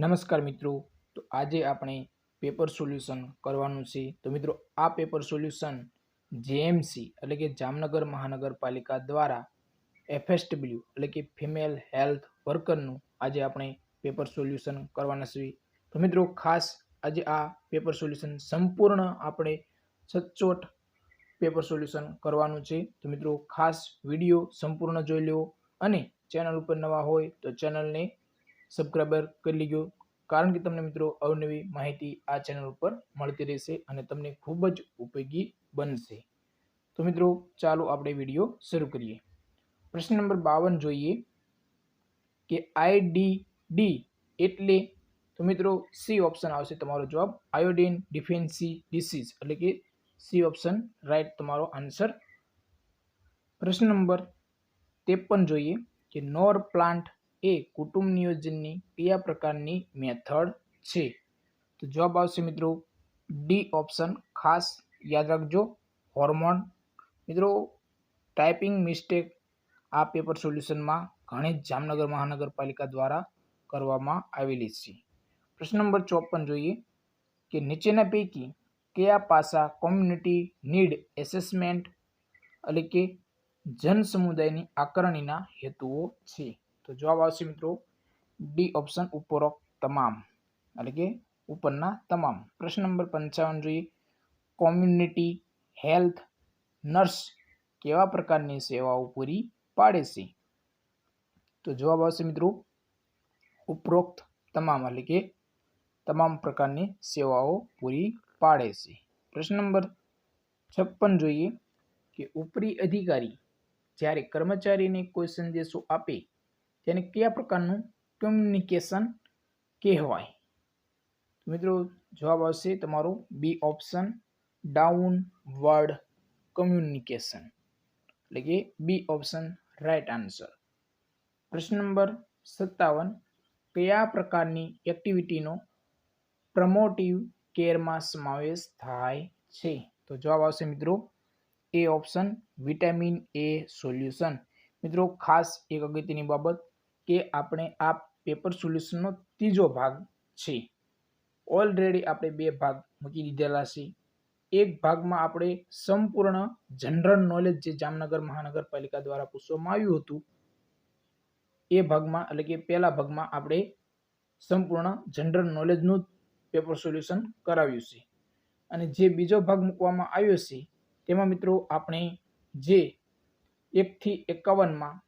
નમસ્કાર મિત્રો. તો આજે આપણે પેપર સોલ્યુશન કરવાનું છે. તો મિત્રો, આ પેપર સોલ્યુશન જેએમસી એટલે કે જામનગર મહાનગરપાલિકા દ્વારા એફએસડબલ્યુ એટલે કે ફિમેલ હેલ્થ વર્કરનું આજે આપણે પેપર સોલ્યુશન કરવાના છે તો મિત્રો, ખાસ આજે આ પેપર સોલ્યુશન સંપૂર્ણ આપણે સચોટ પેપર સોલ્યુશન કરવાનું છે. તો મિત્રો, ખાસ વીડિયો સંપૂર્ણ જોઈ લો અને ચેનલ ઉપર નવા હોય તો ચેનલને સબસ્ક્રાઈબર કરી લીજો. કારણ કે તમને મિત્રો અવનવી માહિતી આ ચેનલ ઉપર મળતી રહેશે અને તમને ખૂબ જ ઉપયોગી બનશે. તો મિત્રો, ચાલો આપણે વીડિયો શરૂ કરીએ. પ્રશ્ન નંબર બાવન જોઈએ કે આઈડીડી એટલે, તો મિત્રો સી ઓપ્શન આવશે તમારો જવાબ. આયોડિન ડિફેન્સી ડિસીઝ એટલે કે સી ઓપ્શન રાઈટ તમારો આન્સર પ્રશ્ન નંબર ત્રેપન જોઈએ કે નોર પ્લાન્ટ એ કુટુંબ નિયોજનની કયા પ્રકારની મેથડ છે. તો જવાબ આવશે મિત્રો ડી ઓપ્શન ખાસ યાદ રાખજો. હોર્મોન મિત્રો ટાઈપિંગ મિસ્ટેક આ પેપર સોલ્યુશનમાં ઘણી જ જામનગર મહાનગરપાલિકા દ્વારા કરવામાં આવેલી છે. પ્રશ્ન નંબર ચોપન જોઈએ કે નીચેના પૈકી કયા પાસા કોમ્યુનિટી નીડ એસેસમેન્ટ એટલે કે જન સમુદાયની આકારણીના હેતુઓ છે? તો જવાબ આવશે મિત્રો ડી ઓપ્શન ઉપરોક્ત તમામ. એટલે કે ઉપરના તમામ. પ્રશ્ન નંબર પંચાવન જોઈએ. કોમ્યુનિટી હેલ્થ નર્સ કેવા પ્રકારની સેવાઓ પૂરી પાડે છે? તો જવાબ આવશે મિત્રો ઉપરોક્ત તમામ. એટલે કે તમામ પ્રકારની સેવાઓ પૂરી પાડે છે. પ્રશ્ન નંબર છપ્પન જોઈએ કે ઉપરી અધિકારી જ્યારે કર્મચારીને કોઈ સંદેશો આપે તેને કયા પ્રકારનું કમ્યુનિકેશન કહેવાય. મિત્રો, જવાબ આવશે તમારો B option downward communication એટલે કે બી ઓપ્શન રાઈટ આન્સર પ્રશ્ન નંબર સત્તાવન, કયા પ્રકારની એક્ટિવિટીનો પ્રમોટિવ કેરમાં સમાવેશ થાય છે? તો જવાબ આવશે મિત્રો A option vitamin A solution મિત્રો, ખાસ એક અગત્યની બાબત કે આપણે આ પેપર સોલ્યુશનનો ત્રીજો ભાગ છે. ઓલરેડી આપણે બે ભાગ મૂકી દીધેલા છે. એક ભાગમાં આપણે સંપૂર્ણ જનરલ નોલેજ જે જામનગર મહાનગરપાલિકા દ્વારા પૂછવામાં આવ્યું હતું, એ ભાગમાં એટલે કે પહેલા ભાગમાં આપણે સંપૂર્ણ જનરલ નોલેજનું પેપર સોલ્યુશન કરાવ્યું છે. અને જે બીજો ભાગ મૂકવામાં આવ્યો છે, તેમાં મિત્રો આપણે જે એકથી એકાવનમાં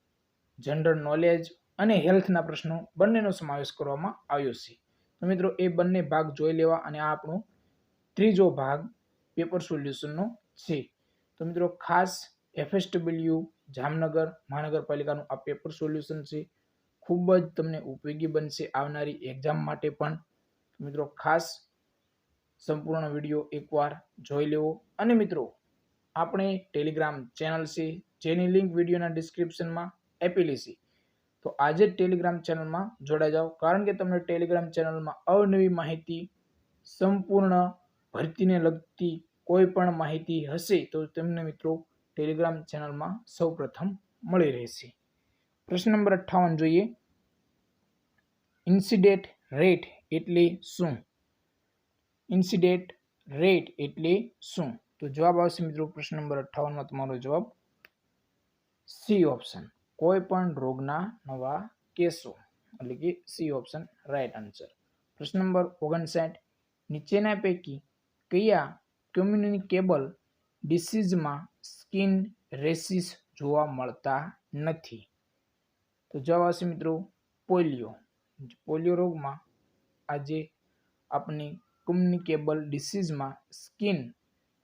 જનરલ નોલેજ અને હેલ્થના પ્રશ્નો બંનેનો સમાવેશ કરવામાં આવ્યો છે. તો મિત્રો, એ બંને ભાગ જોઈ લેવા અને આ આપણો ત્રીજો ભાગ પેપર સોલ્યુશનનો છે. તો મિત્રો, ખાસ એફએસડબલ્યુ જામનગર મહાનગરપાલિકાનું આ પેપર સોલ્યુશન છે. ખૂબ જ તમને ઉપયોગી બનશે આવનારી એક્ઝામ માટે પણ. મિત્રો, ખાસ સંપૂર્ણ વીડિયો એકવાર જોઈ લેવો. અને મિત્રો, આપણે ટેલિગ્રામ ચેનલ છે, જેની લિંક વિડીયોના ડિસ્ક્રિપ્શનમાં આપેલી છે. તો આજે ટેલિગ્રામ ચેનલમાં જોડાઈ જાઓ. કારણ કે તમને ટેલિગ્રામ ચેનલમાં અવનવી માહિતી સંપૂર્ણ ભરતીને લગતી કોઈ પણ માહિતી હશે તો તમને મિત્રો ટેલિગ્રામ ચેનલમાં સૌપ્રથમ મળી રહેશે. પ્રશ્ન નંબર અઠ્ઠાવન જોઈએ. ઇન્સિડેન્ટ રેટ એટલે શું? ઇન્સિડેન્ટ રેટ એટલે શું? તો જવાબ આવશે મિત્રો પ્રશ્ન નંબર અઠ્ઠાવનમાં તમારો જવાબ સી ઓપ્શન કોઈ પણ રોગના નવા કેસો, એટલે કે સી ઓપ્શન રાઈટ આન્સર પ્રશ્ન નંબર ઓગણસાઠ. નીચેના પૈકી કયા કમ્યુનિકેબલ ડિસીઝમાં સ્કિન રેસિસ જોવા મળતા નથી? તો જવાબ આવશે મિત્રો પોલિયો. પોલિયો રોગમાં આજે આપણી કમ્યુનિકેબલ ડિસીઝમાં સ્કિન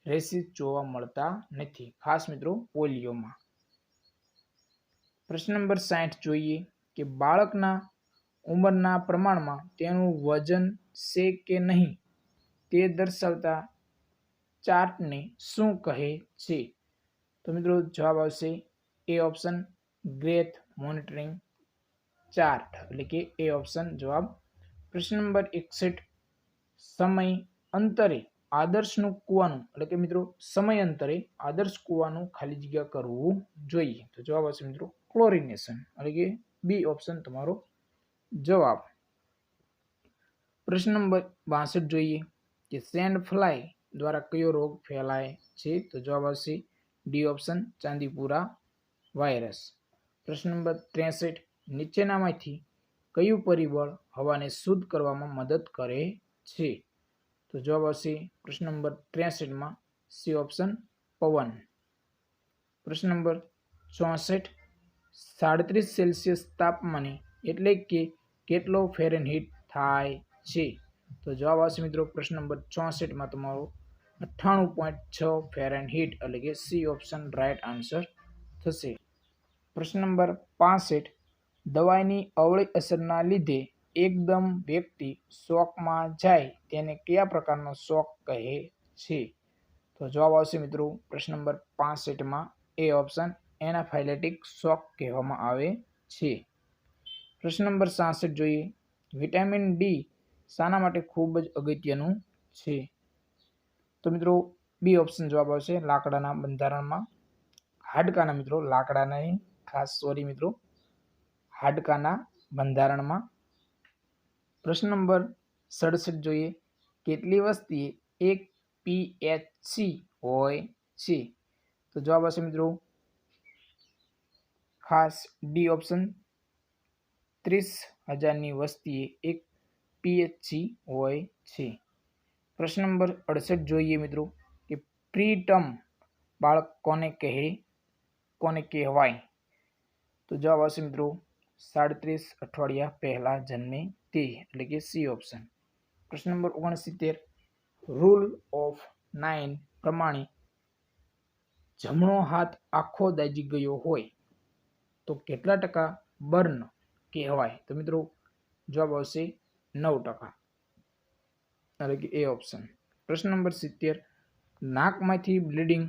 રેસિસ જોવા મળતા નથી. ખાસ મિત્રો પોલિયોમાં. પ્રશ્ન નંબર સાઠ જોઈએ કે બાળકના ઉંમરના પ્રમાણમાં તેનું વજન છે કે નહીં? તે દર્શાવતા ચાર્ટને શું કહે છે? તો મિત્રો જવાબ આવશે A option growth monitoring chart. એટલે કે એ ઓપ્શન જવાબ પ્રશ્ન નંબર એકસઠ. સમય અંતરે આદર્શનું કૂવાનું, એટલે કે મિત્રો સમય અંતરે આદર્શ કૂવાનું ખાલી જગ્યા કરવું જોઈએ. તો જવાબ આવશે મિત્રો ક્લોરિનેશન એટલે કે બી ઓપ્શન તમારો જવાબ. પ્રશ્ન નંબર બાસઠ જોઈએ કે સેન્ડ ફ્લાય દ્વારા કયો રોગ ફેલાય છે? તો જવાબ આવશે ડી ઓપ્શન ચાંદીપુરા વાયરસ પ્રશ્ન નંબર ત્રેસઠ, નીચેનામાંથી કયું પરિબળ હવાને શુદ્ધ કરવામાં મદદ કરે છે? તો જવાબ આવશે પ્રશ્ન નંબર ત્રેસઠમાં સી ઓપ્શન પવન. પ્રશ્ન નંબર ચોસઠ સાડત્રીસ સેલ્સિયસ તાપમાને એટલે કે કેટલો ફેરનહીટ થાય છે? તો જવાબ આવશે મિત્રો પ્રશ્ન નંબર ચોસઠમાં તમારો અઠ્ઠાણું પોઈન્ટ છ ફેરનહીટ એટલે કે સી ઓપ્શન રાઇટ આન્સર થશે. પ્રશ્ન નંબર પાસઠ, દવાઈની અવળી અસરના લીધે એકદમ વ્યક્તિ શોકમાં જાય તેને કયા પ્રકારનો શોક કહે છે? તો જવાબ આવશે મિત્રો પ્રશ્ન નંબર પાસઠમાં એ ઓપ્શન એનાફાઇલેટિક શોક કહેવામાં આવે છે. પ્રશ્ન નંબર સાસઠ જોઈએ. વિટામિન ડી શાના માટે ખૂબ જ અગત્યનું છે. તો મિત્રો બી ઓપ્શન જવાબ આવશે લાકડાના બંધારણમાં. હાડકાના મિત્રો, લાકડાના ખાસ સોરી મિત્રો. હાડકાના બંધારણમાં. પ્રશ્ન નંબર સડસઠ જોઈએ. કેટલી વસ્તીએ એક પીએચસી હોય છે? તો જવાબ આવશે મિત્રો ખાસ ડી ઓપ્શન ત્રીસ હજારની વસ્તીએ એક પીએચસી હોય છે. પ્રશ્ન નંબર અડસઠ જોઈએ મિત્રો કે પ્રીટમ બાળક કોને કહે, કોને કહેવાય? તો જવાબ આવશે મિત્રો સાડત્રીસ અઠવાડિયા પહેલાં જન્મે તે, એટલે કે સી ઓપ્શન. પ્રશ્ન નંબર ઓગણસિત્તેર, રૂલ ઓફ નાઇન પ્રમાણે જમણો હાથ આખો દાજી ગયો હોય તો કેટલા ટકા બર્ન કહેવાય? તો મિત્રો જવાબ આવશે નવ ટકા. એટલે કે એ ઓપ્શન પ્રશ્ન નંબર સિત્તેર, નાકમાંથી બ્લીડિંગ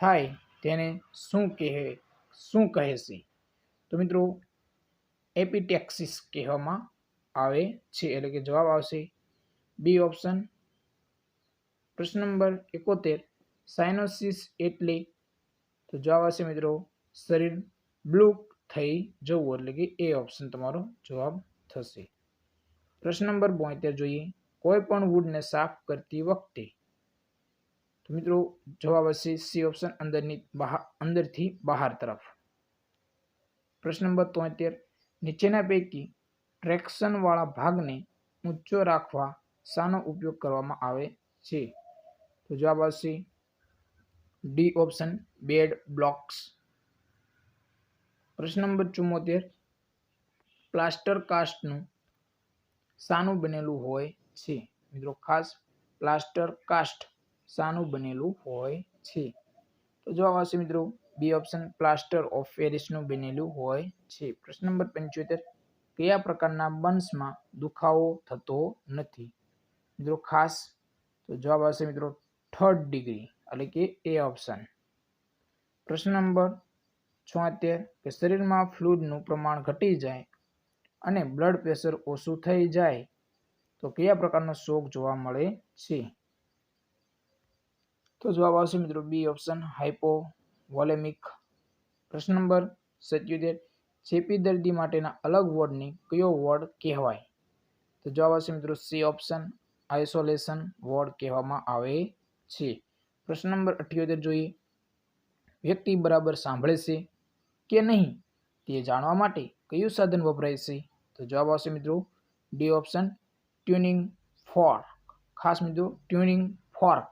થાય તેને શું કહે શું કહે છે તો મિત્રો એપિટેક્સિસ કહેવામાં આવે છે. એટલે કે જવાબ આવશે બી ઓપ્શન. પ્રશ્ન નંબર એકોતેર, સાયનોસિસ એટલે? તો જવાબ આવશે મિત્રો શરીર બ્લુ થઈ જવું એટલે કે એ ઓપ્શન તમારો જવાબ થશે. પ્રશ્ન નંબર બોતેર જોઈએ. કોઈ પણ વુડને સાફ કરતી વખતે તો મિત્રો જવાબ હશે સી ઓપ્શન અંદરની બહાર, અંદરથી બહાર તરફ. પ્રશ્ન નંબર તોતેર. નીચેના પૈકી ટ્રેક્શનવાળા ભાગને ઊંચો રાખવા શાનો ઉપયોગ કરવામાં આવે છે? તો જવાબ આવશે ડી ઓપ્શન બેડ બ્લોક્સ. પ્રશ્ન નંબર ચુમ્મોતેર પ્લાસ્ટર કાસ્ટનું શાનું બનેલું હોય છે. મિત્રો, ખાસ પ્લાસ્ટર કાસ્ટ શાનું બનેલું હોય છે. તો જવાબ આવશે મિત્રો બી ઓપ્શન પ્લાસ્ટર ઓફ પેરિસનું બનેલું હોય છે. પ્રશ્ન નંબર પંચોતેર, કયા પ્રકારના બન્સમાં દુખાવો થતો નથી? મિત્રો, ખાસ તો જવાબ આવશે મિત્રો થર્ડ ડિગ્રી એટલે કે એ ઓપ્શન પ્રશ્ન નંબર છોતેર કે શરીરમાં ફ્લૂડનું પ્રમાણ ઘટી જાય અને બ્લડ પ્રેશર ઓછું થઈ જાય, તો કયા પ્રકારનો શોક જોવા મળે છે? તો જવાબ આવશે મિત્રો બી ઓપ્શન હાઇપો વોલેમિક પ્રશ્ન નંબર સત્યોતેર, ચેપી દર્દી માટેના અલગ વોર્ડને કયો વોર્ડ કહેવાય? તો જવાબ આવશે મિત્રો સી ઓપ્શન, આઇસોલેશન વોર્ડ કહેવામાં આવે છે. પ્રશ્ન નંબર અઠ્યોતેર જોઈએ. વ્યક્તિ બરાબર સાંભળે છે કે નહીં તે જાણવા માટે કયું સાધન વપરાય છે? તો જવાબ આવશે મિત્રો ડી ઓપ્શન ટ્યુનિંગ ફોર્ક ખાસ મિત્રો ટ્યુનિંગ ફોર્ક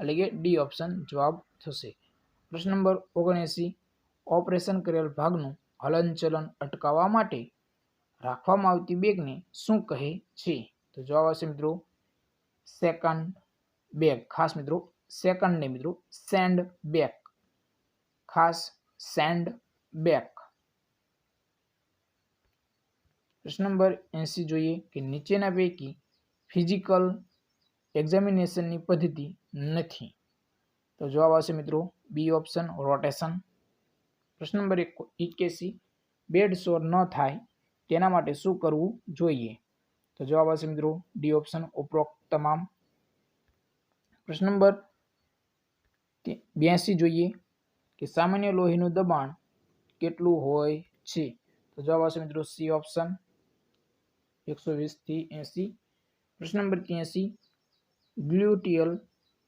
એટલે કે ડી ઓપ્શન જવાબ થશે. પ્રશ્ન નંબર ઓગણએંસી. ઓપરેશન કરેલ ભાગનું હલનચલન અટકાવવા માટે રાખવામાં આવતી બેગને શું કહે છે? તો જવાબ આવશે મિત્રો સેકન્ડ બેગ ખાસ મિત્રો સેકન્ડ ને મિત્રો સેન્ડ બેક ખાસ સેન્ડ બેક પ્રશ્ન નંબર એંસી જોઈએ કે નીચેના પૈકી ફિઝિકલ એક્ઝામિનેશનની પદ્ધતિ નથી. તો જવાબ આવશે મિત્રો બી ઓપ્શન, રોટેશન. પ્રશ્ન નંબર એક, ઇક્યાસી. બેડ સોર ન થાય તેના માટે શું કરવું જોઈએ? તો જવાબ આવશે મિત્રો ડી ઓપ્શન, ઉપરોક્ત તમામ. પ્રશ્ન નંબર બ્યાસી જોઈએ કે સામાન્ય લોહીનું દબાણ કેટલું હોય છે? તો જવાબ આવશે મિત્રો સી ઓપ્શન. એકસો વીસથી એંસી. પ્રશ્ન નંબર ત્યાંસી. ગ્લ્યુટિયલ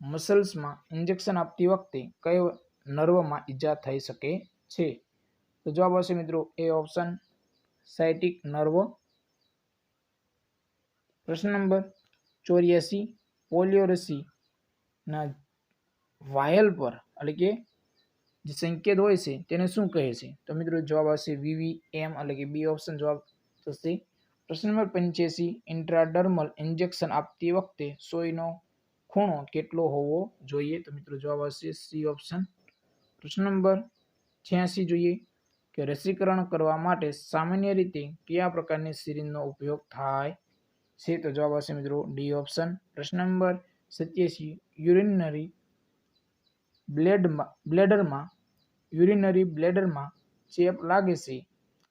મસલ્સમાં ઇન્જેક્શન આપતી વખતે કયો નર્વમાં ઈજા થઈ શકે છે? તો જવાબ આવશે મિત્રો એ ઓપ્શન. Sciatic nerve. પ્રશ્ન નંબર ચોર્યાસી. પોલિયો રસીના વાયલ પર, એટલે કે જે સંકેત હોય છે, તેને શું કહે છે? તો મિત્રો જવાબ આવશે વીવી એમ એટલે કે બી ઓપ્શન જવાબ થશે. પ્રશ્ન નંબર પંચ્યાસી ઇન્ટ્રાડર્મલ ઇન્જેક્શન આપતી વખતે સોયનો ખૂણો કેટલો હોવો જોઈએ? તો મિત્રો જવાબ આવશે સી ઓપ્શન પ્રશ્ન નંબર છ્યાસી જોઈએ કે રસીકરણ કરવા માટે સામાન્ય રીતે કયા પ્રકારની સિરિંજનો ઉપયોગ થાય છે? તો જવાબ આવશે મિત્રો ડી ઓપ્શન પ્રશ્ન નંબર સત્યાસી યુરિનરી બ્લેડમાં, બ્લેડરમાં, યુરિનરી બ્લેડરમાં ચેપ લાગે છે.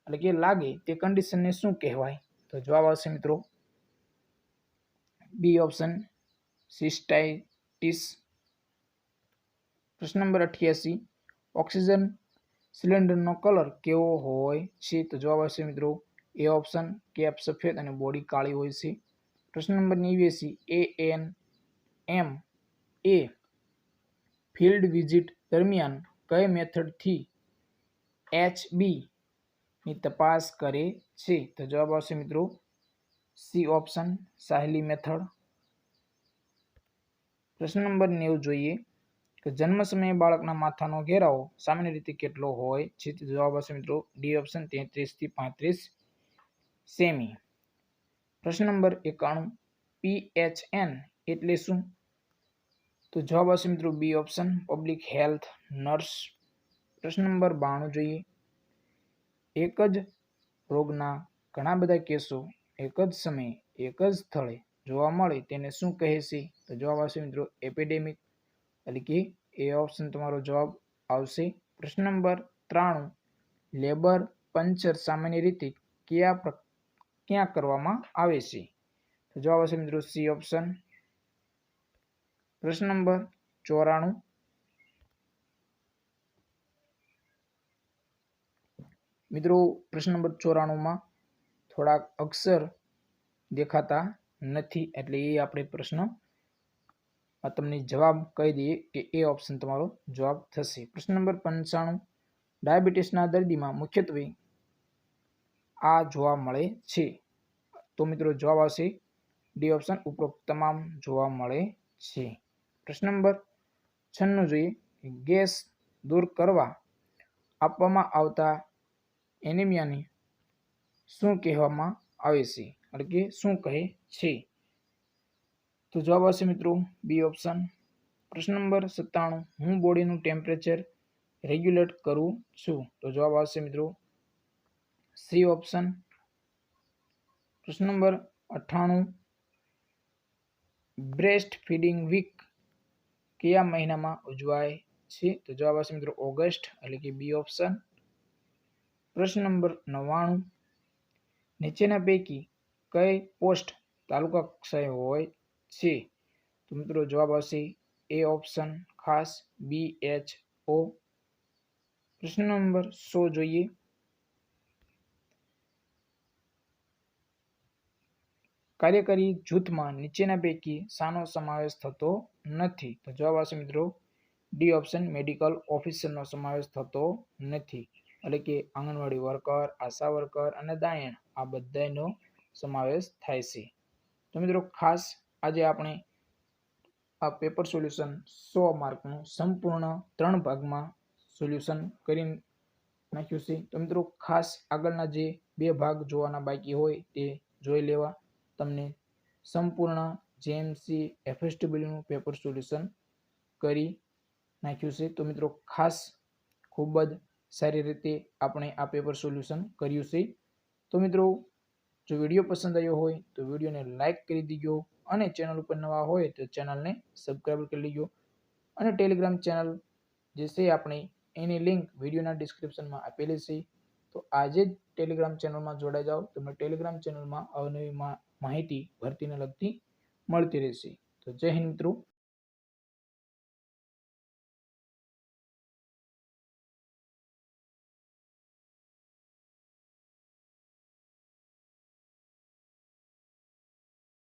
એટલે કે લાગે તે કન્ડિશનને શું કહેવાય? તો જવાબ આવશે મિત્રો બી ઓપ્શન સિસ્ટાઇટિસ. પ્રશ્ન નંબર અઠ્યાસી, ઓક્સિજન સિલિન્ડરનો કલર કેવો હોય છે? તો જવાબ આવશે મિત્રો એ ઓપ્શન કેપ સફેદ અને બોડી કાળી હોય છે. પ્રશ્ન નંબર નેવ્યાસી એ એન એમ એ ફિલ્ડ વિઝિટ દરમિયાન કઈ મેથડથી એચબીની તપાસ કરે છે? તો જવાબ આવશે મિત્રો સી ઓપ્શન સાહેલી મેથડ. પ્રશ્ન નંબર નેવું જોઈએ કે જન્મ સમયે બાળકના માથાનો ઘેરાવો સામાન્ય રીતે કેટલો હોય છે? તો જવાબ આવશે મિત્રો ડી ઓપ્શન તેત્રીસથી પાંત્રીસ સેમી. પ્રશ્ન નંબર એકાણું પીએચએન એટલે શું? તો જવાબ આવશે મિત્રો B option public health nurse પ્રશ્ન નંબર બાણું જોઈએ. એક જ રોગના ઘણા બધા કેસો એક જ સમયે, એક જ સ્થળે જોવા મળે તેને શું કહે છે? તો જવાબ આવશે મિત્રો એપિડેમિક એટલે કે એ ઓપ્શન તમારો જવાબ આવશે. પ્રશ્ન નંબર ત્રાણું લેબર પંચર સામાન્ય રીતે કયા ક્યાં કરવામાં આવે છે? તો જવાબ આવશે મિત્રો સી ઓપ્શન પ્રશ્ન નંબર ચોરાણું. મિત્રો, પ્રશ્ન નંબર ચોરાણુંમાં થોડાક અક્ષર દેખાતા નથી, એટલે એ આપણે પ્રશ્ન તમને જવાબ કહી દઈએ કે એ ઓપ્શન તમારો જવાબ થશે. પ્રશ્ન નંબર પંચાણું. ડાયાબિટીસના દર્દીમાં મુખ્યત્વે આ જોવા મળે છે. તો મિત્રો, જવાબ આવશે ડી ઓપ્શન ઉપરોક્ત તમામ જોવા મળે છે. પ્રશ્ન નંબર છન્નું જોઈએ. ગેસ દૂર કરવા આપવામાં આવતા એનિમિયાને શું કહેવામાં આવે છે? એટલે કે શું કહે છે? તો જવાબ આવશે મિત્રો બી ઓપ્શન. પ્રશ્ન નંબર સત્તાણું. હું બોડીનું ટેમ્પરેચર રેગ્યુલેટ કરું છું. તો જવાબ આવશે મિત્રો સી ઓપ્શન. પ્રશ્ન નંબર અઠ્ઠાણું. બ્રેસ્ટ ફીડિંગ વીક કયા મહિનામાં ઉજવાય છે? તો જવાબ આવશે મિત્રો ઓગસ્ટ, એટલે કે બી ઓપ્શન પ્રશ્ન નંબર નવ્વાણું. નીચેના પૈકી કઈ પોસ્ટ તાલુકા કક્ષાએ હોય છે? તો મિત્રો જવાબ આવશે એ ઓપ્શન ખાસ બી એચ ઓ પ્રશ્ન નંબર સો જોઈએ. કાર્યકારી જૂથમાં નીચેના પૈકી શાનો સમાવેશ થતો નથી. તો જવાબ આવશે મિત્રો ડી ઓપ્શન મેડિકલ ઓફિસરનો સમાવેશ થતો નથી. એટલે કે આંગણવાડી વર્કર આશા વર્કર અને દાયણ આ બધાનો સમાવેશ થાય છે. તો મિત્રો ખાસ આજે આપણે આ પેપર સોલ્યુશન સો માર્કનું સંપૂર્ણ ત્રણ ભાગમાં સોલ્યુશન કરી નાખ્યું છે. તો મિત્રો ખાસ આગળના જે બે ભાગ જોવાના બાકી હોય તે જોઈ લેવા. તમને સંપૂર્ણ જેએમસી એફએસડબલ્યુનું પેપર સોલ્યુશન કરી નાખ્યું છે. તો મિત્રો, ખાસ ખૂબ જ સારી રીતે આપણે આ પેપર સોલ્યુશન કર્યું છે. તો મિત્રો, જો વીડિયો પસંદ આવ્યો હોય, તો વિડીયોને લાઇક કરી દીજો અને ચેનલ ઉપર નવા હોય, તો ચેનલને સબસ્ક્રાઈબ કરી લેજો. અને ટેલિગ્રામ ચેનલ જે છે, આપણે એની લિંક વિડીયોના ડિસ્ક્રિપ્શનમાં આપેલી છે. તો આજે જ ટેલિગ્રામ ચેનલમાં જોડાઈ જાઓ. તમને ટેલિગ્રામ ચેનલમાં અવનવી માહિતી ભરતીને લગતી મળતી રહેશે. તો જય હિન્દ મિત્રો.